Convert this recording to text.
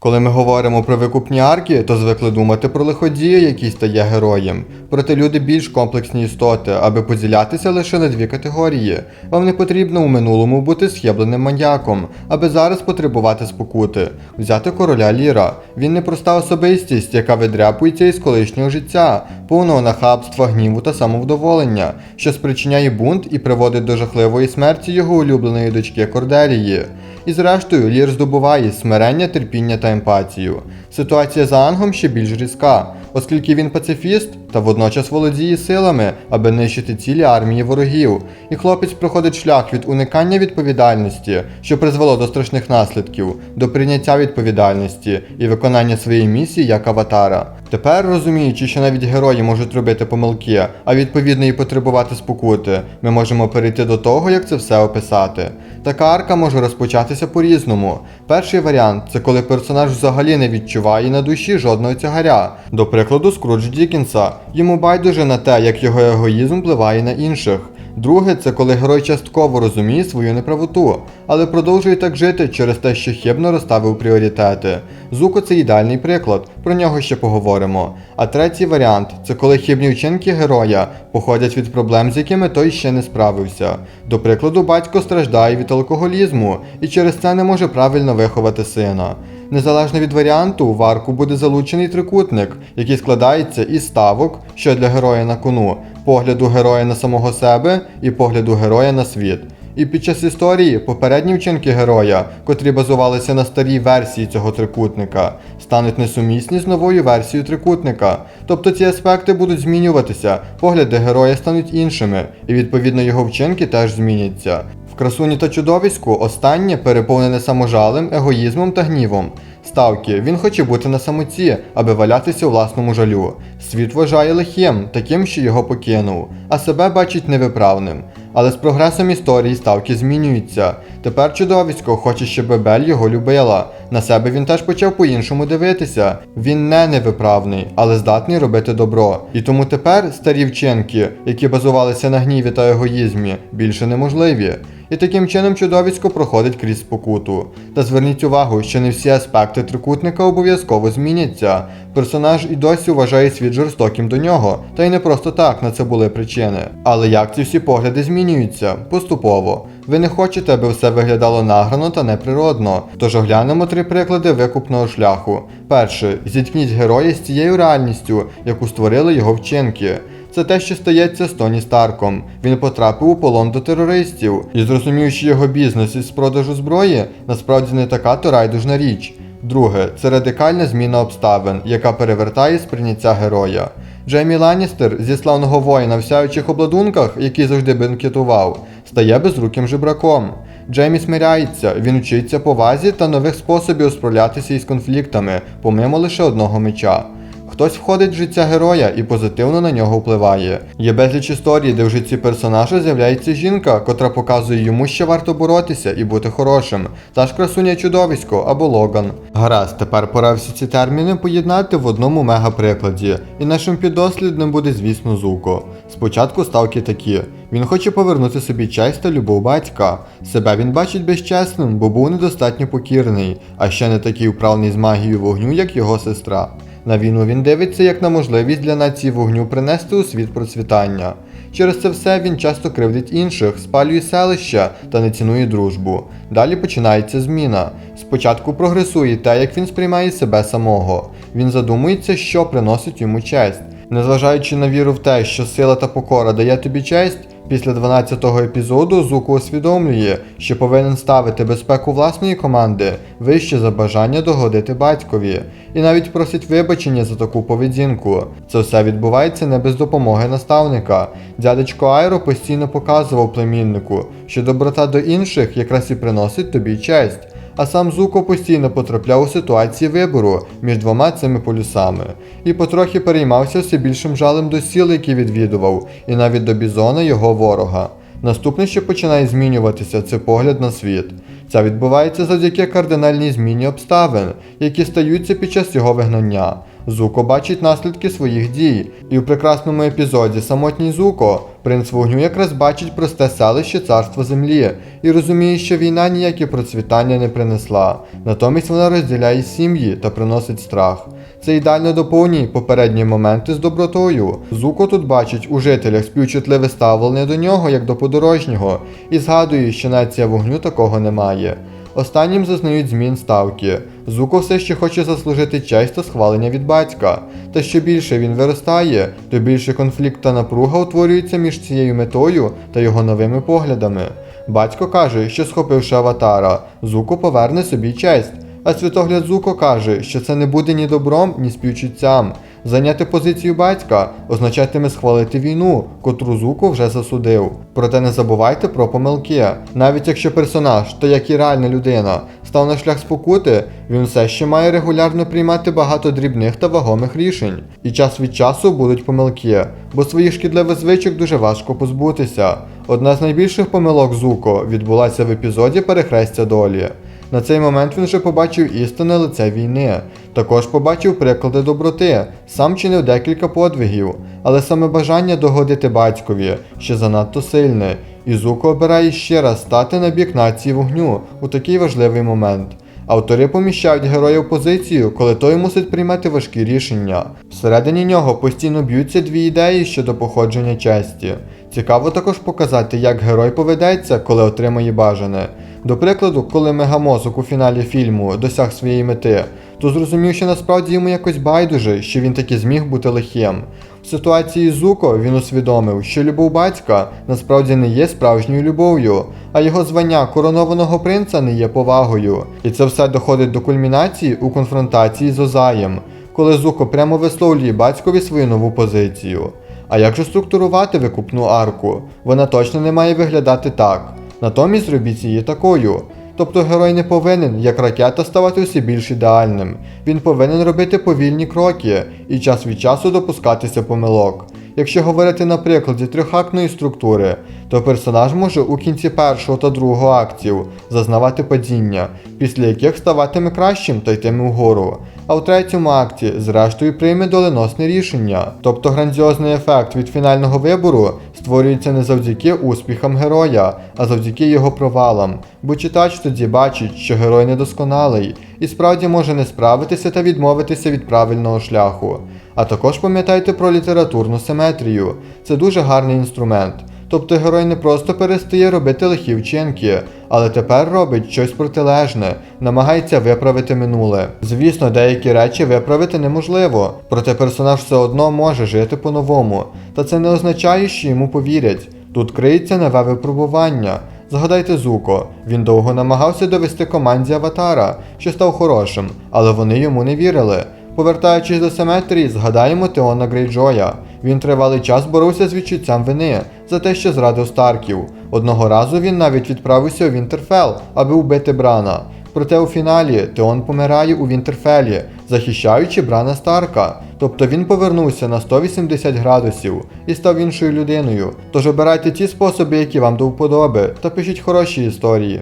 Коли ми говоримо про викупні арки, то звикли думати про лиходія, який стає героєм. Проте люди більш комплексні істоти, аби поділятися лише на дві категорії. Вам не потрібно у минулому бути схибленим маньяком, аби зараз потребувати спокути. Взяти короля Ліра. Він непроста особистість, яка видряпується із колишнього життя, повного нахабства, гніву та самовдоволення, що спричиняє бунт і приводить до жахливої смерті його улюбленої дочки Корделії. І зрештою, Лір здобуває смирення, терпіння та емпатію. Ситуація за Ангом ще більш різка, оскільки він пацифіст та водночас володіє силами, аби нищити цілі армії ворогів. І хлопець проходить шлях від уникання відповідальності, що призвело до страшних наслідків, до прийняття відповідальності і виконання своєї місії як аватара. Тепер, розуміючи, що навіть герої можуть робити помилки, а відповідно і потребувати спокути, ми можемо перейти до того, як це все описати. Така арка може розпочатися по-різному. Перший варіант це коли персонаж взагалі не відчуває на душі жодного тягаря. До прикладу, Скрудж Дікінса. Йому байдуже на те, як його егоїзм впливає на інших. Друге, це коли герой частково розуміє свою неправоту, але продовжує так жити через те, що хибно розставив пріоритети. Зуко це ідеальний приклад, про нього ще поговоримо. А третій варіант це коли хибні вчинки героя походять від проблем, з якими той ще не справився. До прикладу, батько страждає від алкоголізму і через це не може правильно виховати сина. Незалежно від варіанту, в арку буде залучений трикутник, який складається із ставок, що для героя на кону, погляду героя на самого себе і погляду героя на світ. І під час історії попередні вчинки героя, котрі базувалися на старій версії цього трикутника, стануть несумісні з новою версією трикутника. Тобто ці аспекти будуть змінюватися, погляди героя стануть іншими, і відповідно його вчинки теж зміняться. Красуні та чудовиську останнє переповнене саможалем, егоїзмом та гнівом. Ставки, він хоче бути на самоті, аби валятися у власному жалю. Світ вважає лихим, таким, що його покинув, а себе бачить невиправним. Але з прогресом історії ставки змінюються. Тепер чудовисько хоче, щоб Бель його любила. На себе він теж почав по-іншому дивитися. Він не невиправний, але здатний робити добро. І тому тепер старі вчинки, які базувалися на гніві та егоїзмі, більше неможливі. І таким чином чудовисько проходить крізь спокуту. Та зверніть увагу, що не всі аспекти трикутника обов'язково зміняться. Персонаж і досі вважає світ жорстоким до нього, та й не просто так на це були причини. Але як ці всі погляди змінюються? Поступово. Ви не хочете, аби все виглядало награно та неприродно. Тож оглянемо три приклади викупного шляху. Перше, зіткніть героя з цією реальністю, яку створили його вчинки. Це те, що стається з Тоні Старком. Він потрапив у полон до терористів і зрозумів, що його бізнес із продажу зброї насправді не така то райдужна річ. Друге, це радикальна зміна обставин, яка перевертає сприйняття героя. Джеймі Ланністер зі славного воїна в сяючих обладунках, який завжди бенкетував, стає безруким жебраком. Джеймі смиряється, він вчиться повазі та нових способів справлятися із конфліктами, помимо лише одного меча. Хтось входить в життя героя і позитивно на нього впливає. Є безліч історій, де в житті персонажа з'являється жінка, котра показує йому, що варто боротися і бути хорошим. Та ж красуня чудовисько або Логан. Гаразд, тепер пора всі ці терміни поєднати в одному мегаприкладі. І нашим піддослідним буде, звісно, Зуко. Спочатку ставки такі. Він хоче повернути собі честь та любов батька. Себе він бачить безчесним, бо був недостатньо покірний, а ще не такий вправний з магією вогню, як його сестра. На війну він дивиться як на можливість для нації вогню принести у світ процвітання. Через це все він часто кривдить інших, спалює селища та не цінує дружбу. Далі починається зміна. Спочатку прогресує те, як він сприймає себе самого. Він задумується, що приносить йому честь. Незважаючи на віру в те, що сила та покора дає тобі честь, після 12-го епізоду Зуко усвідомлює, що повинен ставити безпеку власної команди вище за бажання догодити батькові, і навіть просить вибачення за таку поведінку. Це все відбувається не без допомоги наставника. Дядечко Айро постійно показував племіннику, що доброта до інших якраз і приносить тобі честь. А сам Зуко постійно потрапляв у ситуації вибору між двома цими полюсами, і потрохи переймався все більшим жалем до сіл, які відвідував, і навіть до бізона його ворога. Наступне, що починає змінюватися, це погляд на світ. Це відбувається завдяки кардинальній зміні обставин, які стаються під час його вигнання. Зуко бачить наслідки своїх дій, і в прекрасному епізоді Самотній Зуко принц вогню якраз бачить просте селище царства землі і розуміє, що війна ніякі процвітання не принесла. Натомість вона розділяє сім'ї та приносить страх. Це ідеально доповнює попередні моменти з добротою. Зуко тут бачить у жителях співчутливе ставлення до нього як до подорожнього, і згадує, що нація вогню такого не має. Останнім зазнають змін ставки. Зуко все ще хоче заслужити честь та схвалення від батька. Та що більше він виростає, то більше конфлікт та напруга утворюється між цією метою та його новими поглядами. Батько каже, що схопивши аватара, Зуко поверне собі честь. А світогляд Зуко каже, що це не буде ні добром, ні співчуттям. Зайняти позицію батька означатиме схвалити війну, котру Зуко вже засудив. Проте не забувайте про помилки. Навіть якщо персонаж, то як і реальна людина, став на шлях спокути, він все ще має регулярно приймати багато дрібних та вагомих рішень. І час від часу будуть помилки, бо своїх шкідливих звичок дуже важко позбутися. Одна з найбільших помилок Зуко відбулася в епізоді Перехрестя долі. На цей момент він вже побачив істинне лице війни. Також побачив приклади доброти, сам чинив декілька подвигів, але саме бажання догодити батькові ще занадто сильне, і Зуко обирає ще раз стати на бік нації вогню у такий важливий момент. Автори поміщають героя в позицію, коли той мусить приймати важкі рішення. Всередині нього постійно б'ються дві ідеї щодо походження честі. Цікаво також показати, як герой поведеться, коли отримає бажане. До прикладу, коли мегамозок у фіналі фільму досяг своєї мети, то зрозумів, що насправді йому якось байдуже, що він таки зміг бути лихим. В ситуації з Зуко він усвідомив, що любов батька насправді не є справжньою любов'ю, а його звання коронованого принца не є повагою. І це все доходить до кульмінації у конфронтації з Озаєм, коли Зуко прямо висловлює батькові свою нову позицію. А як же структурувати викупну арку? Вона точно не має виглядати так. Натомість зробіть її такою. Тобто герой не повинен, як ракета, ставати все більш ідеальним. Він повинен робити повільні кроки і час від часу допускатися помилок. Якщо говорити на прикладі трьохактної структури, то персонаж може у кінці першого та другого актів зазнавати падіння, після яких ставатиме кращим та йтиме вгору. А в третьому акті, зрештою, прийме доленосне рішення. Тобто грандіозний ефект від фінального вибору створюється не завдяки успіхам героя, а завдяки його провалам. Бо читач тоді бачить, що герой недосконалий і справді може не справитися та відмовитися від правильного шляху. А також пам'ятайте про літературну симетрію. Це дуже гарний інструмент. Тобто герой не просто перестає робити лихі вчинки, але тепер робить щось протилежне, намагається виправити минуле. Звісно, деякі речі виправити неможливо, проте персонаж все одно може жити по-новому. Та це не означає, що йому повірять. Тут криється нове випробування. Згадайте Зуко, він довго намагався довести команді Аватара, що став хорошим, але вони йому не вірили. Повертаючись до симетрії, згадаємо Теона Грейджоя. Він тривалий час боровся з відчуттям вини за те, що зрадив Старків. Одного разу він навіть відправився у Вінтерфел, аби вбити Брана. Проте у фіналі Теон помирає у Вінтерфелі, захищаючи Брана Старка. Тобто він повернувся на 180 градусів і став іншою людиною. Тож обирайте ті способи, які вам до вподоби, та пишіть хороші історії.